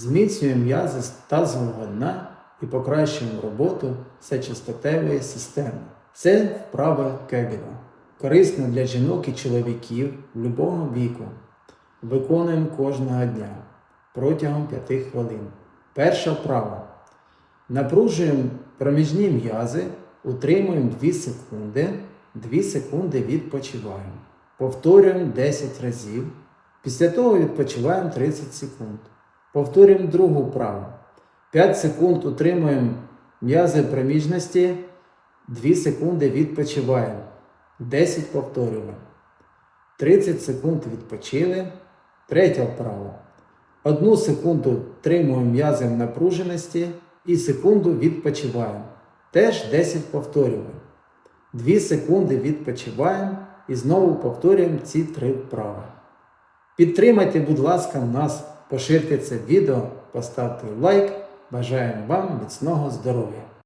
Зміцнюємо м'язи тазового дна і покращуємо роботу сечостатевої системи. Це вправа Кегеля. Корисно для жінок і чоловіків любого віку. Виконуємо кожного дня протягом 5 хвилин. Перша вправа. Напружуємо проміжні м'язи, утримуємо 2 секунди, 2 секунди відпочиваємо. Повторюємо 10 разів. Після того відпочиваємо 30 секунд. Повторюємо другу вправу. 5 секунд утримуємо м'язи проміжності, 2 секунди відпочиваємо. 10 повторюємо. 30 секунд відпочили. Третя вправа. Одну секунду втримуємо м'язи в напруженості і секунду відпочиваємо. Теж 10 повторюємо. 2 секунди відпочиваємо і знову повторюємо ці три вправи. Підтримайте, будь ласка, нас, поширте це відео, поставте лайк. Бажаємо вам міцного здоров'я!